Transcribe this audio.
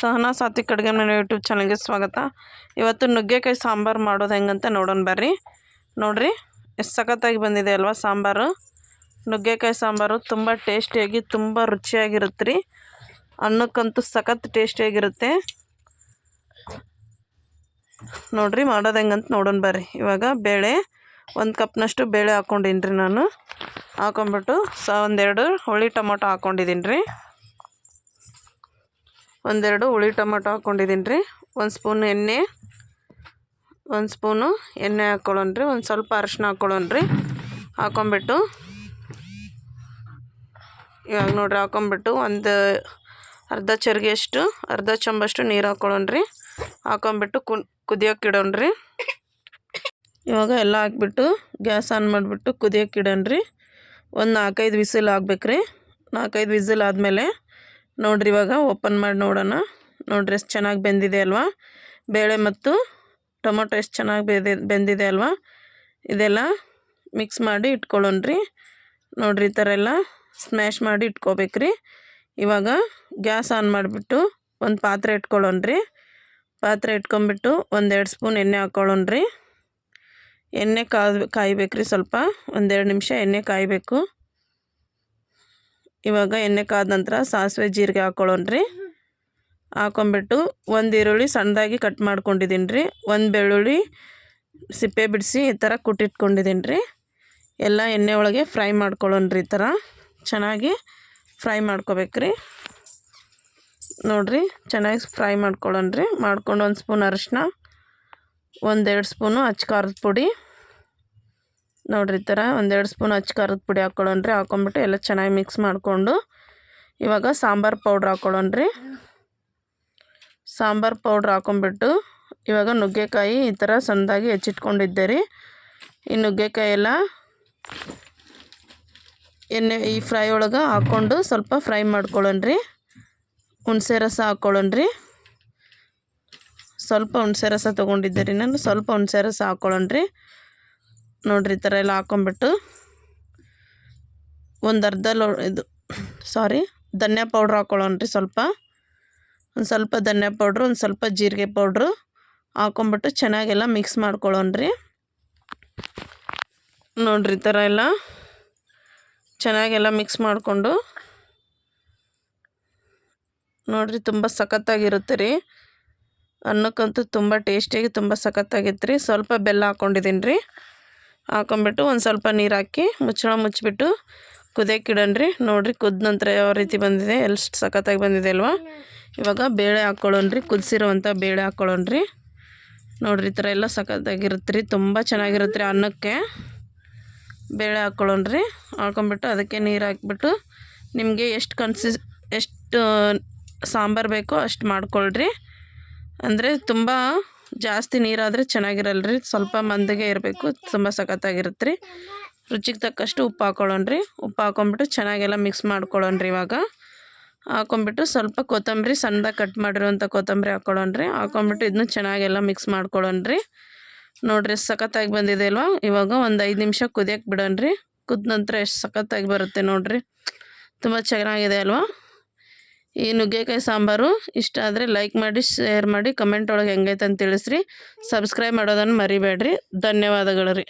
ಸಹನಾ ಸಾತ್ವಿಕ್ ಅಡುಗೆ ಮನೆ ಯೂಟ್ಯೂಬ್ ಚಾನಲ್ಗೆ ಸ್ವಾಗತ. ಇವತ್ತು ನುಗ್ಗೆಕಾಯಿ ಸಾಂಬಾರು ಮಾಡೋದು ಹೆಂಗಂತ ನೋಡೋಣ ಬರ್ರಿ. ನೋಡಿರಿ, ಎಷ್ಟು ಸಖತ್ತಾಗಿ ಬಂದಿದೆ ಅಲ್ವಾ ಸಾಂಬಾರು. ನುಗ್ಗೆಕಾಯಿ ಸಾಂಬಾರು ತುಂಬ ಟೇಸ್ಟಿಯಾಗಿ, ತುಂಬ ರುಚಿಯಾಗಿರುತ್ತೆ ರೀ ಅನ್ನಕ್ಕಂತೂ ಸಖತ್ ಟೇಸ್ಟಿಯಾಗಿರುತ್ತೆ. ನೋಡಿರಿ, ಮಾಡೋದು ಹೆಂಗಂತ ನೋಡೋಣ ಬರ್ರಿ. ಇವಾಗ ಬೇಳೆ, ಒಂದು ಕಪ್ನಷ್ಟು ಬೇಳೆ ಹಾಕ್ಕೊಂಡಿನಿ ನಾನು. ಹಾಕೊಂಬಿಟ್ಟು ಸ ಒಂದೆರಡು ಹುಳಿ ಟೊಮೊಟೊ ಹಾಕ್ಕೊಂಡಿದ್ದೀನಿ ರೀ ಒಂದೆರಡು ಹುಳಿ ಟೊಮೊಟೊ ಹಾಕ್ಕೊಂಡಿದ್ದೀನಿ ರೀ. ಒಂದು ಸ್ಪೂನ್ ಎಣ್ಣೆ, ಒಂದು ಸ್ಪೂನು ಎಣ್ಣೆ ಹಾಕ್ಕೊಳ್ಳೋಣ್ರಿ ಒಂದು ಸ್ವಲ್ಪ ಅರಿಶಿನ ಹಾಕ್ಕೊಳ್ಳೋಣ್ರಿ ಹಾಕೊಂಬಿಟ್ಟು ಇವಾಗ ನೋಡ್ರಿ ಹಾಕೊಂಬಿಟ್ಟು ಒಂದು ಅರ್ಧ ಚರ್ಗೆಷ್ಟು ಅರ್ಧ ಚಂಬಷ್ಟು ನೀರು ಹಾಕ್ಕೊಳ್ಳೋಣ್ರಿ ಹಾಕೊಂಬಿಟ್ಟು ಕುನ್ ಕುದಿಯೋಕೆ ರೀ. ಇವಾಗ ಎಲ್ಲ ಹಾಕ್ಬಿಟ್ಟು ಗ್ಯಾಸ್ ಆನ್ ಮಾಡಿಬಿಟ್ಟು ಕುದಿಯೋಕೆ ರೀ. ಒಂದು ನಾಲ್ಕೈದು ವಿಸಿಲ್ ಆಗ್ಬೇಕ್ರಿ ನಾಲ್ಕೈದು ವಿಸಿಲ್ ಆದಮೇಲೆ ನೋಡ್ರಿ ಇವಾಗ ಓಪನ್ ಮಾಡಿ ನೋಡೋಣ. ನೋಡ್ರಿ ಎಷ್ಟು ಚೆನ್ನಾಗಿ ಬೆಂದಿದೆ ಅಲ್ವಾ? ಬೇಳೆ ಮತ್ತು ಟೊಮೊಟೊ ಎಷ್ಟು ಚೆನ್ನಾಗಿ ಬೆಂದಿ, ಬೆಂದಿದೆ ಅಲ್ವಾ? ಇದೆಲ್ಲ ಮಿಕ್ಸ್ ಮಾಡಿ ಇಟ್ಕೊಳ್ಳೋಣ್ರಿ ನೋಡ್ರಿ ಈ ಥರ ಎಲ್ಲ ಸ್ಮ್ಯಾಶ್ ಮಾಡಿ ಇಟ್ಕೋಬೇಕ್ರಿ ಇವಾಗ ಗ್ಯಾಸ್ ಆನ್ ಮಾಡಿಬಿಟ್ಟು ಒಂದು ಪಾತ್ರೆ ಇಟ್ಕೊಳ್ಳೋಣ್ರಿ ಪಾತ್ರೆ ಇಟ್ಕೊಂಬಿಟ್ಟು ಒಂದೆರಡು ಸ್ಪೂನ್ ಎಣ್ಣೆ ಹಾಕ್ಕೊಳ್ಳೋಣ್ರಿ ಎಣ್ಣೆ ಕಾಯ್ಬೇಕ್ರಿ ಸ್ವಲ್ಪ. ಒಂದೆರಡು ನಿಮಿಷ ಎಣ್ಣೆ ಕಾಯಬೇಕು. ಇವಾಗ ಎಣ್ಣೆ ಕಾದ ನಂತರ ಸಾಸಿವೆ ಜೀರಿಗೆ ಹಾಕ್ಕೊಳ್ಳೋಣ್ರಿ ಹಾಕೊಂಬಿಟ್ಟು ಒಂದು ಈರುಳ್ಳಿ ಸಣ್ಣದಾಗಿ ಕಟ್ ಮಾಡ್ಕೊಂಡಿದ್ದೀನಿ ರೀ ಒಂದು ಬೆಳ್ಳುಳ್ಳಿ ಸಿಪ್ಪೆ ಬಿಡಿಸಿ ಈ ಥರ ಕುಟ್ಟಿಟ್ಕೊಂಡಿದ್ದೀನಿ ರೀ ಎಲ್ಲ ಎಣ್ಣೆ ಒಳಗೆ ಫ್ರೈ ಮಾಡ್ಕೊಳ್ಳೋಣ್ರಿ ಈ ಥರ ಚೆನ್ನಾಗಿ ಫ್ರೈ ಮಾಡ್ಕೋಬೇಕ್ರಿ. ನೋಡಿರಿ, ಚೆನ್ನಾಗಿ ಫ್ರೈ ಮಾಡ್ಕೊಳ್ಳೋಣ್ರಿ. ಮಾಡ್ಕೊಂಡು ಒಂದು ಸ್ಪೂನ್ ಅರಿಶಿನ ಒಂದೆರಡು ಸ್ಪೂನು ಅಚ್ಚ ಖಾರದ ಪುಡಿ. ನೋಡಿರಿ ಈ ಥರ ಒಂದೆರಡು ಸ್ಪೂನ್ ಹಚ್ಚಿ ಖಾರದ ಪುಡಿ ಹಾಕ್ಕೊಳ್ಳೋಣ್ರಿ ಹಾಕೊಂಡ್ಬಿಟ್ಟು ಎಲ್ಲ ಚೆನ್ನಾಗಿ ಮಿಕ್ಸ್ ಮಾಡಿಕೊಂಡು ಇವಾಗ ಸಾಂಬಾರು ಪೌಡ್ರ್ ಹಾಕ್ಕೊಳ್ಳೋಣ್ರಿ ಸಾಂಬಾರು ಪೌಡ್ರ್ ಹಾಕೊಂಡ್ಬಿಟ್ಟು ಇವಾಗ ನುಗ್ಗೆಕಾಯಿ ಈ ಥರ ಸಣ್ಣದಾಗಿ ಹೆಚ್ಚಿಟ್ಕೊಂಡಿದ್ದೆ ರೀ ಈ ನುಗ್ಗೆಕಾಯಿ ಎಲ್ಲ ಎಣ್ಣೆ ಈ ಫ್ರೈ ಒಳಗೆ ಹಾಕ್ಕೊಂಡು ಸ್ವಲ್ಪ ಫ್ರೈ ಮಾಡ್ಕೊಳ್ಳೋಣ್ರಿ. ಹುಣಸೆ ರಸ ಹಾಕ್ಕೊಳ್ಳೋಣ್ರಿ ಸ್ವಲ್ಪ ಹುಣಸೆ ರಸ ತೊಗೊಂಡಿದ್ದೆ ರೀ ನಾನು. ಸ್ವಲ್ಪ ಹುಣಸೆ ರಸ ಹಾಕ್ಕೊಳ್ಳೋಣ್ರಿ ನೋಡಿರಿ, ಈ ಥರ ಎಲ್ಲ ಹಾಕೊಂಬಿಟ್ಟು ಒಂದು ಅರ್ಧ ಲೋ ಇದು ಸಾರಿ ಧನ್ಯಾ ಪೌಡ್ರ್ ಹಾಕ್ಕೊಳ್ಳೋಣ್ರಿ ಸ್ವಲ್ಪ. ಒಂದು ಸ್ವಲ್ಪ ಧನ್ಯಾ ಪೌಡ್ರು ಒಂದು ಸ್ವಲ್ಪ ಜೀರಿಗೆ ಪೌಡ್ರು ಹಾಕೊಂಬಿಟ್ಟು ಚೆನ್ನಾಗೆಲ್ಲ ಮಿಕ್ಸ್ ಮಾಡ್ಕೊಳ್ಳೋಣ್ರಿ. ನೋಡ್ರಿ, ಈ ಥರ ಎಲ್ಲ ಚೆನ್ನಾಗೆಲ್ಲ ಮಿಕ್ಸ್ ಮಾಡಿಕೊಂಡು ನೋಡ್ರಿ, ತುಂಬ ಸಖತ್ತಾಗಿರುತ್ತೆ ರೀ. ಅನ್ನಕ್ಕಂತೂ ತುಂಬ ಟೇಸ್ಟಿಯಾಗಿ ತುಂಬ ಸಖತ್ತಾಗಿತ್ತು ರೀ ಸ್ವಲ್ಪ ಬೆಲ್ಲ ಹಾಕ್ಕೊಂಡಿದ್ದೀನಿ ರೀ. ಹಾಕೊಂಬಿಟ್ಟು ಒಂದು ಸ್ವಲ್ಪ ನೀರು ಹಾಕಿ ಮುಚ್ಚಳ ಮುಚ್ಚಿಬಿಟ್ಟು ಕುದಿಯೋಕೆ ನೋಡಿರಿ ಕುದ್ದ ನಂತರ ಯಾವ ರೀತಿ ಬಂದಿದೆ, ಎಷ್ಟು ಸಖತ್ತಾಗಿ ಬಂದಿದೆ ಅಲ್ವಾ? ಇವಾಗ ಬೇಳೆ ಹಾಕ್ಕೊಳ್ಳೋಣ್ರಿ ಕುದಿಸಿರೋವಂಥ ಬೇಳೆ ಹಾಕ್ಕೊಳ್ಳೋಣ್ರಿ ನೋಡ್ರಿ ಈ ಥರ ಎಲ್ಲ ಸಖತ್ತಾಗಿರುತ್ತೆ ರೀ ತುಂಬ ಚೆನ್ನಾಗಿರುತ್ತೆ ರೀ ಅನ್ನಕ್ಕೆ. ಬೇಳೆ ಹಾಕ್ಕೊಳ್ಳೋಣ್ರಿ ಹಾಕೊಂಬಿಟ್ಟು ಅದಕ್ಕೆ ನೀರು ಹಾಕ್ಬಿಟ್ಟು ನಿಮಗೆ ಎಷ್ಟು ಕನ್ಸಿಸ್ ಎಷ್ಟು ಸಾಂಬಾರು ಬೇಕೋ ಅಷ್ಟು ಮಾಡ್ಕೊಳ್ರಿ. ಅಂದರೆ ತುಂಬ ಜಾಸ್ತಿ ನೀರಾದರೆ ಚೆನ್ನಾಗಿರಲ್ಲ ರೀ. ಸ್ವಲ್ಪ ಮಂದಿಗೆ ಇರಬೇಕು, ತುಂಬ ಸಖತ್ತಾಗಿರುತ್ತೆ ರೀ. ರುಚಿಗೆ ತಕ್ಕಷ್ಟು ಉಪ್ಪು ಹಾಕ್ಕೊಳ್ಳೋಣ್ರಿ ಉಪ್ಪು ಹಾಕ್ಕೊಂಬಿಟ್ಟು ಚೆನ್ನಾಗೆಲ್ಲ ಮಿಕ್ಸ್ ಮಾಡ್ಕೊಳ್ಳೋಣ್ರಿ ಇವಾಗ. ಹಾಕೊಂಬಿಟ್ಟು ಸ್ವಲ್ಪ ಕೊತ್ತಂಬರಿ ಸಣ್ಣದಾಗಿ ಕಟ್ ಮಾಡಿರುವಂಥ ಕೊತ್ತಂಬರಿ ಹಾಕ್ಕೊಳ್ಳೋಣ್ರಿ ಹಾಕೊಂಬಿಟ್ಟು ಇದನ್ನು ಚೆನ್ನಾಗೆಲ್ಲ ಮಿಕ್ಸ್ ಮಾಡ್ಕೊಳ್ಳೋಣ್ರಿ ನೋಡಿರಿ ಸಖತ್ತಾಗಿ ಬಂದಿದೆ ಅಲ್ವಾ. ಇವಾಗ ಒಂದು ಐದು ನಿಮಿಷ ಕುದಿಯೋಕೆ ಬಿಡೋಣ್ರಿ ಕುದ ನಂತರ ಎಷ್ಟು ಸಖತ್ತಾಗಿ ಬರುತ್ತೆ ನೋಡಿರಿ. ತುಂಬ ಚೆನ್ನಾಗಿದೆ ಅಲ್ವಾ. ಈ ನುಗ್ಗೆಕಾಯಿ ಸಾಂಬಾರು ಇಷ್ಟ ಆದರೆ ಲೈಕ್ ಮಾಡಿ ಶೇರ್ ಮಾಡಿ ಕಮೆಂಟ್ ಒಳಗೆ ಹೆಂಗೈತೆ ಅಂತ ತಿಳಿಸ್ರಿ. ಸಬ್ಸ್ಕ್ರೈಬ್ ಮಾಡೋದನ್ನು ಮರಿಬೇಡ್ರಿ. ಧನ್ಯವಾದಗಳು ರೀ.